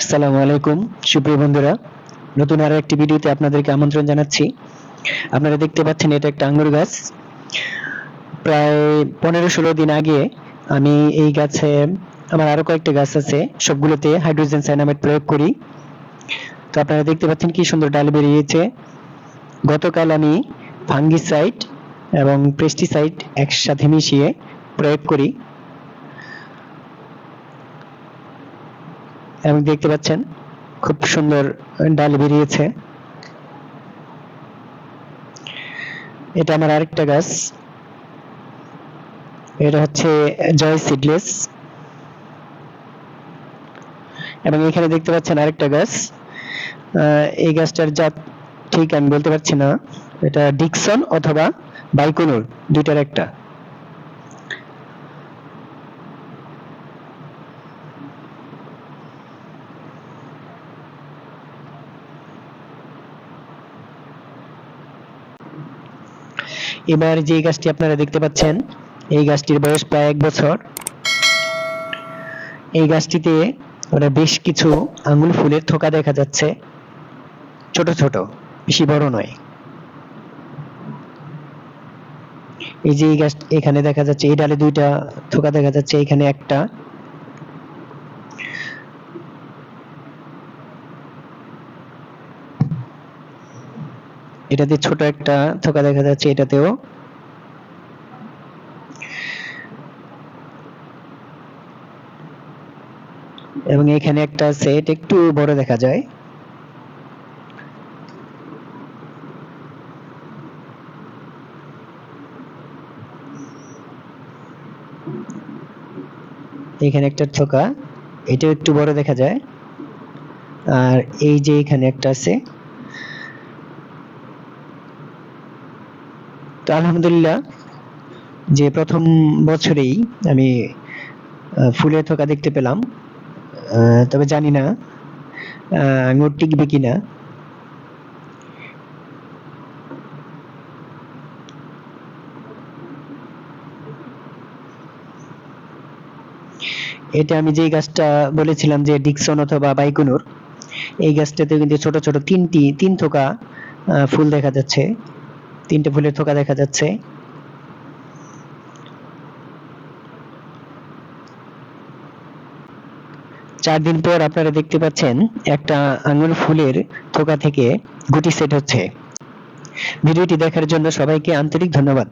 আসসালামু আলাইকুম। সুপ্রিয় বন্ধুরা, নতুন আরও একটি ভিডিওতে আপনাদেরকে আমন্ত্রণ জানাচ্ছি। আপনারা দেখতে পাচ্ছেন এটা একটা আঙ্গুর গাছ। প্রায় পনেরো ষোলো দিন আগে আমি এই গাছে আমার আরও কয়েকটা গাছ আছে, সবগুলোতে হাইড্রোজেন সাইনামেট প্রয়োগ করি। তো আপনারা দেখতে পাচ্ছেন কি সুন্দর ডাল বেরিয়েছে। গতকাল আমি ফাঙ্গিসাইড এবং পেস্টিসাইড একসাথে মিশিয়ে প্রয়োগ করি। এবং দেখতে পাচ্ছেন, খুব সুন্দর ডাল বেরিয়েছে। এটা আমার আরেকটা গাছ। এটা হচ্ছে জয় সিডলেস। এবং এখানে দেখতে পাচ্ছেন আরেকটা গাছ। এই গাছটার জাত ঠিক আমি বলতে পারছি না। এটা ডিকসন অথবা বাইকোনুর, দুইটার একটা। এবার যে গাছটি আপনারা দেখতে পাচ্ছেন, এই গাছটির বয়স প্রায় এক বছর। এই গাছটিতে ওরা বেশ কিছু আঙুল ফুলের থোকা দেখা যাচ্ছে। ছোট ছোট, বেশি বড় নয়। এই যে এই গাছ এখানে দেখা যাচ্ছে, এই ডালে দুইটা থোকা দেখা যাচ্ছে, এখানে একটা। এটাতে ছোট একটা থোকা দেখা যাচ্ছে, এটাতেও। এবং এখানে একটা এটা একটু বড় দেখা যায়। এখানে একটা থোকা এটাও একটু বড় দেখা যায়। আর এই যে এখানে একটা আছে। তো আলহামদুলিল্লাহ, যে প্রথম বছরেই আমি ফুলের থোকা দেখতে পেলাম তবে জানি না আঙুর টিকবে কিনা। এটা আমি যে গাছটা বলেছিলাম যে ডিকসন অথবা বাইকুনুর, এই গাছটাতে কিন্তু ছোট ছোট তিনটি, তিন থোকা ফুল দেখা যাচ্ছে। তিনটে ফুলের থোকা দেখা যাচ্ছে। চার দিন পর আপনারা দেখতে পাচ্ছেন একটা আঙুর ফুলের থোকা থেকে গুটি সেট হচ্ছে। ভিডিওটি দেখার জন্য সবাইকে আন্তরিক ধন্যবাদ।